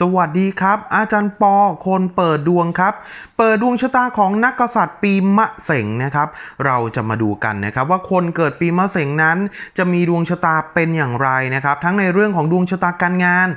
สวัสดีครับ อาจารย์ปอคนเปิดดวงครับ เปิดดวงชะตาของนักกษัตริย์ปีมะเสงนะครับ เราจะมาดูกันนะครับ ว่าคนเกิดปีมะเสงนั้น จะมีดวงชะตาเป็นอย่างไรนะครับ ทั้งในเรื่องของดวงชะตาการงาน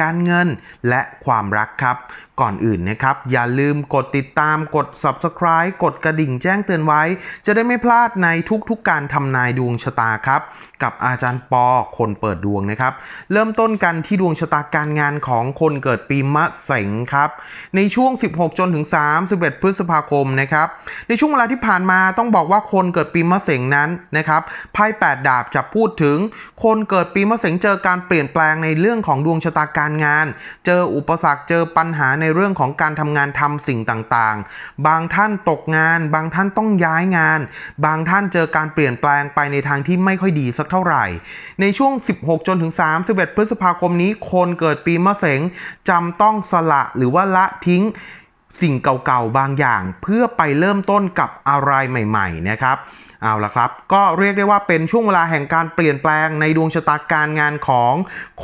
การเงินและความรักครับ ก่อนอื่นนะครับ อย่าลืมกดติดตามกด subscribe กดกระดิ่งแจ้งเตือนไว้ จะได้ไม่พลาดในทุกๆการทำนายดวงชะตาครับ กับอาจารย์ปอคนเปิดดวงนะครับ เริ่มต้นกันที่ดวงชะตาการงานของคนเกิดปีมะเสงครับ ในช่วง 16 จนถึง 31 พฤษภาคมนะครับ ในช่วงเวลาที่ผ่านมาต้องบอกว่าคนเกิดปีมะเสงนั้นนะครับไพ่8ดาบจะพูดถึง คนเกิดปีมะเสงเจอการเปลี่ยนแปลงในเรื่องของดวงชะตาการงาน เจออุปสรรคเจอปัญหาในเรื่องของการทำงานทำสิ่งต่างๆ บางท่านตกงาน บางท่านต้องย้ายงาน บางท่านเจอการเปลี่ยนแปลงไปในทางที่ไม่ค่อยดีสักเท่าไหร่ ในช่วง 16 จนถึง 31 พฤษภาคมนี้คนเกิดปีมะเสงจำต้องสละหรือว่าละทิ้ง สิ่งเก่าๆบางอย่าง เพื่อไปเริ่มต้นกับอะไรใหม่ๆนะครับเอาละครับ ก็เรียกได้ว่าเป็นช่วงเวลาแห่งการเปลี่ยนแปลงในดวงชะตาการงานของ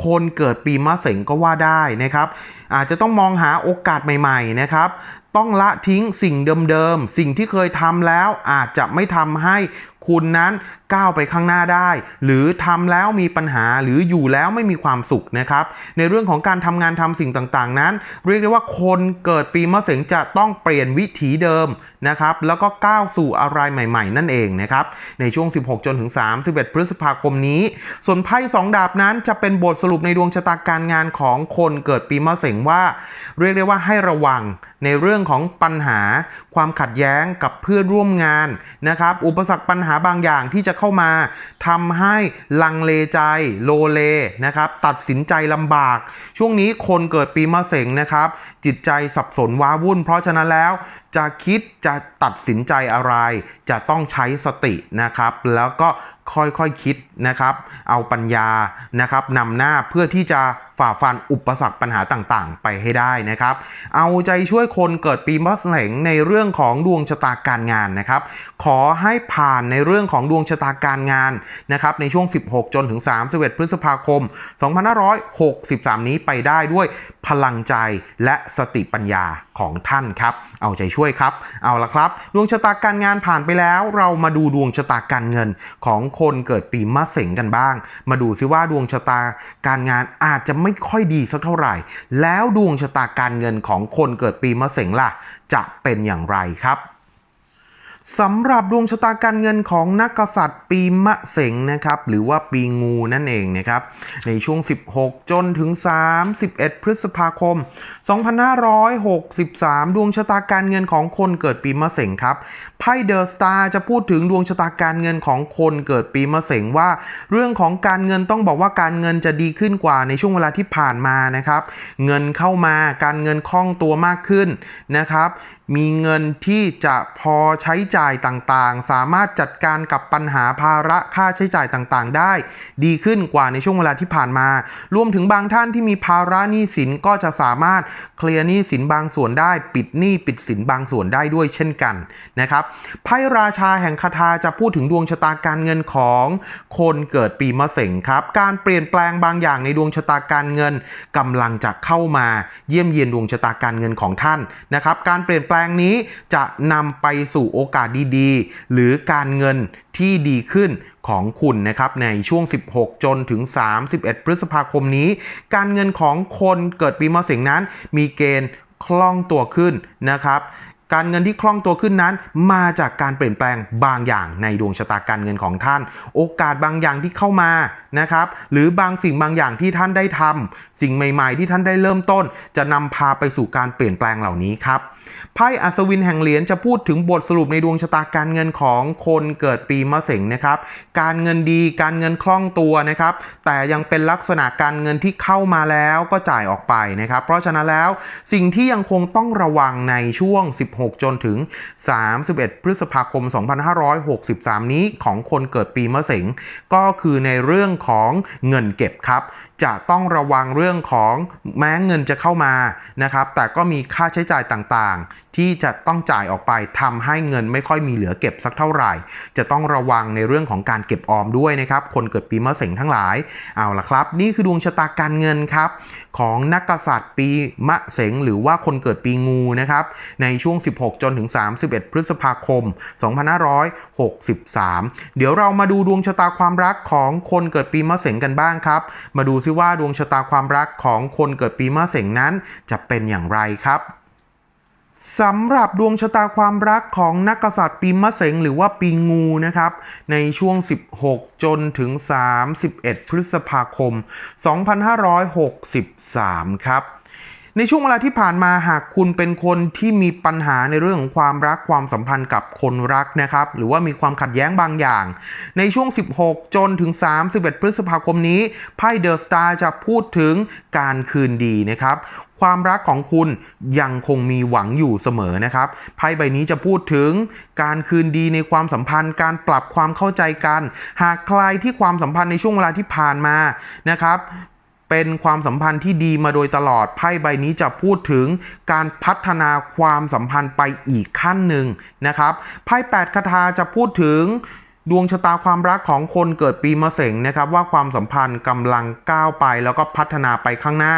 คนเกิดปีมะเสงก็ว่าได้นะครับ อาจจะต้องมองหาโอกาสใหม่ ๆนะครับ ต้องละทิ้งสิ่งเดิมๆ สิ่งที่เคยทำแล้วอาจจะไม่ทำให้คุณนั้นก้าวไปข้างหน้าได้ หรือทำแล้วมีปัญหาหรืออยู่แล้วไม่มีความสุขนะครับ ในเรื่องของการทำงานทำสิ่งต่างๆ นั้น เรียกได้ว่าคนเกิดปีมะเสงจะต้องเปลี่ยนวิถีเดิมนะครับ แล้วก็ก้าวสู่อะไรใหม่ ๆ นั่นเองนะครับ ในช่วง 16 จนถึง 31 พฤษภาคมนี้ ส่วนไพ่สองดาบนั้นจะเป็นบทสรุปในดวงชะตาการงานของคนเกิดปีมะเสงว่า เรียกได้ว่าให้ระวังในเรื่องของปัญหา ความขัดแย้งกับเพื่อนร่วมงานนะครับ อุปสรรคปัญหาบางอย่างที่จะเข้ามาทำให้ลังเลใจโลเลนะครับตัดสินใจลำบาก ช่วงนี้คนเกิดปีมะเสงนะครับ จิตใจสับสนว้าวุ่น เพราะฉะนั้นแล้วจะคิดจะตัดสินใจอะไร จะต้องใช้สตินะครับ แล้วก็ค่อยๆคคิดนะครับ เอาปัญญานะครับนำหน้าเพื่อที่จะฝ่าฟันอุปสรรคปัญหาต่างๆ ไปให้ได้นะครับ เอาใจช่วยคนเกิดปีมะเสงในเรื่องของดวงชะตาการงานนะครับ ขอให้ผ่านในเรื่องของดวงชะตาการงานนะครับในช่วง 16 จนถึง 31 พฤษภาคม 2563 นี้ไปได้ด้วยพลังใจและสติปัญญาของท่านครับ เอาใจช่วยครับ เอาละครับ ดวงชะตาการงานผ่านไปแล้ว เรามาดูดวงชะตาการเงินของคนเกิดปีมะเสงกันบ้าง มาดูซิว่าดวงชะตาการงานอาจจะไม่ค่อยดีสักเท่าไหร่ แล้วดวงชะตาการเงินของคนเกิดปีมะเสงล่ะ จะเป็นอย่างไรครับ สำหรับดวงชะตาการเงินของนักกษัตริย์ปีมะเสงนะครับหรือว่าปีงูนั่นเองนะครับในช่วง 16 จนถึง 31 พฤษภาคม 2563 ดวงชะตาการเงินของคนเกิดปีมะเสงครับไพ่เดอะสตาร์จะพูดถึงดวงชะตาการเงินของคนเกิดปีมะเสงว่า เรื่องของการเงินต้องบอกว่าการเงินจะดีขึ้นกว่าในช่วงเวลาที่ผ่านมานะครับเงินเข้ามาการเงินคล่องตัวมากขึ้นนะครับมีเงินที่จะพอใช้จ่ายต่างๆ สามารถจัดการกับปัญหาภาระค่าใช้จ่ายต่างๆ ได้ ดีขึ้นกว่าในช่วงเวลาที่ผ่านมา รวมถึงบางท่านที่มีภาระหนี้สินก็จะสามารถเคลียร์หนี้สินบางส่วนได้ ปิดหนี้ปิดสินบางส่วนได้ด้วยเช่นกันนะครับไพ่ราชาแห่งคาถาจะพูดถึงดวงชะตาการเงินของคนเกิดปีมะเสงครับการเปลี่ยนแปลงบางอย่างในดวงชะตาการเงินกำลังจะเข้ามาเยี่ยมเยียนดวงชะตาการเงินของท่านนะครับการเปลี่ยนแปลงนี้จะนำไปสู่โอกาสดีๆ หรือการเงินที่ดีขึ้นของคุณนะครับในช่วง 16 จนถึง 31 พฤษภาคมนี้ การเงินของคนเกิดปีมะเสงนั้นมีเกณฑ์คล่องตัวขึ้นนะครับ การเงินที่คล่องตัวขึ้นนั้น มาจากการเปลี่ยนแปลงบางอย่างในดวงชะตาการเงินของท่าน โอกาสบางอย่างที่เข้ามานะครับ หรือบางสิ่งบางอย่างที่ท่านได้ทำสิ่งใหม่ ๆ ที่ท่านได้เริ่มต้น จะนำพาไปสู่การเปลี่ยนแปลงเหล่านี้ครับไพ่อัศวินแห่งเหรียญจะพูดถึงบทสรุปในดวงชะตาการเงินของคนเกิดปีมะเสงนะครับ การเงินดีการเงินคล่องตัวนะครับ แต่ยังเป็นลักษณะการเงินที่เข้ามาแล้วก็จ่ายออกไปนะครับ เพราะฉะนั้นแล้วสิ่งที่ยังคงต้องระวังในช่วง 16 6 จนถึง 31 พฤษภาคม 2563 นี้ของคนเกิดปีมะเสงก็คือในเรื่องของเงินเก็บครับ จะต้องระวังเรื่องของแม้เงินจะเข้ามานะครับ แต่ก็มีค่าใช้จ่ายต่างๆ ที่จะต้องจ่ายออกไปทำให้เงินไม่ค่อยมีเหลือเก็บสักเท่าไหร่ จะต้องระวังในเรื่องของการเก็บออมด้วยนะครับ คนเกิดปีมะเสงทั้งหลาย เอาละครับ นี่คือดวงชะตาการเงินครับ ของนักกษัตริย์ปีมะเสงหรือว่าคนเกิดปีงูนะครับ ในช่วง16 จนถึง 31 พฤษภาคม 2563 เดี๋ยวเรามาดูดวงชะตาความรักของคนเกิดปีมะเสงกันบ้างครับ มาดูซิว่าดวงชะตาความรักของคนเกิดปีมะเสงนั้นจะเป็นอย่างไรครับสำหรับดวงชะตาความรักของนักกษัตริย์ปีมะเสงหรือว่าปีงูนะครับ ในช่วง 16 จนถึง 31 พฤษภาคม 2563 ครับ ในช่วงเวลาที่ผ่านมาหากคุณเป็นคนที่มีปัญหาในเรื่องของความรักความสัมพันธ์กับคนรักนะครับ หรือว่ามีความขัดแย้งบางอย่าง ในช่วง 16 จนถึง 31 พฤษภาคมนี้ไพ่เดอะสตาร์จะพูดถึงการคืนดีนะครับความรักของคุณยังคงมีหวังอยู่เสมอนะครับไพ่ใบนี้จะพูดถึงการคืนดีในความสัมพันธ์ การปรับความเข้าใจกัน หากใครที่ความสัมพันธ์ในช่วงเวลาที่ผ่านมานะครับ เป็นความสัมพันธ์ที่ดีมาโดยตลอดไพ่ใบนี้จะพูดถึงการพัฒนาความสัมพันธ์ไปอีกขั้นหนึ่งนะครับไพ่แปดคาถาจะพูดถึง ดวงชะตาความรักของคนเกิดปีมะเสงนะครับว่าความสัมพันธ์กำลังก้าวไป แล้วก็พัฒนาไปข้างหน้า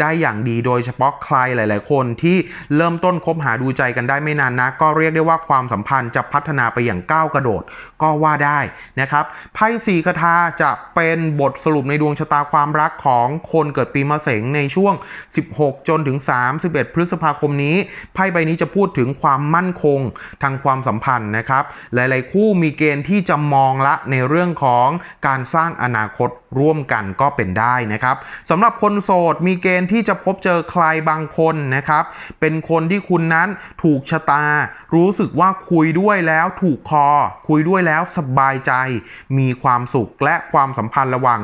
ได้อย่างดีโดยเฉพาะใครหลาย ๆ คนที่เริ่มต้นคบหาดูใจกันได้ไม่นานนะ ก็เรียกได้ว่าความสัมพันธ์จะพัฒนาไปอย่างก้าวกระโดดก็ว่าได้นะครับไพ่สี่คาถาจะเป็นบทสรุปในดวงชะตาความรักของคนเกิดปีมะเสงในช่วง 16 จนถึง 31 พฤษภาคมนี้ไพ่ใบนี้จะพูดถึงความมั่นคงทางความสัมพันธ์นะครับหลาย ๆ คู่มีเกณฑ์ที่จะมองละในเรื่องของการสร้างอนาคตร่วมกันก็เป็นได้นะครับสำหรับคนโสดมีเกณฑ์ที่จะพบเจอใครบางคนนะครับ เป็นคนที่คุณนั้นถูกชะตา รู้สึกว่าคุยด้วยแล้วถูกคอ คุยด้วยแล้วสบายใจ มีความสุขและความสัมพันธ์ระหว่าง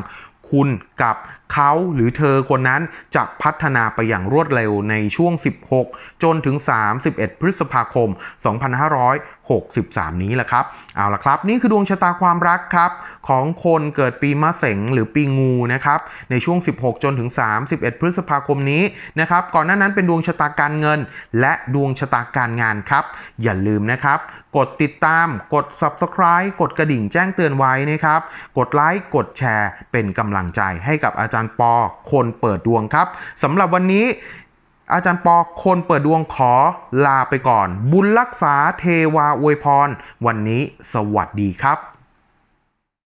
คุณกับเขาหรือเธอคนนั้นจะพัฒนาไปอย่างรวดเร็วในช่วง 16 จนถึง 31 พฤษภาคม 2563 นี้แหละครับ เอาละครับ นี่คือดวงชะตาความรักครับ ของคนเกิดปีมะเสงหรือปีงูนะครับ ในช่วง 16 จนถึง 31 พฤษภาคมนี้นะครับ ก่อนหน้านั้นเป็นดวงชะตาการเงิน และดวงชะตาการงานครับ อย่าลืมนะครับ กดติดตาม กด subscribe กดกระดิ่งแจ้งเตือนไว้นะครับ กดไลค์ กดแชร์ เป็นกำลังใจให้กับอาจารย์ปอคนเปิดดวงครับสำหรับวันนี้อาจารย์ปอคนเปิดดวงขอลาไปก่อน บุญรักษาเทวาอวยพร วันนี้สวัสดีครับ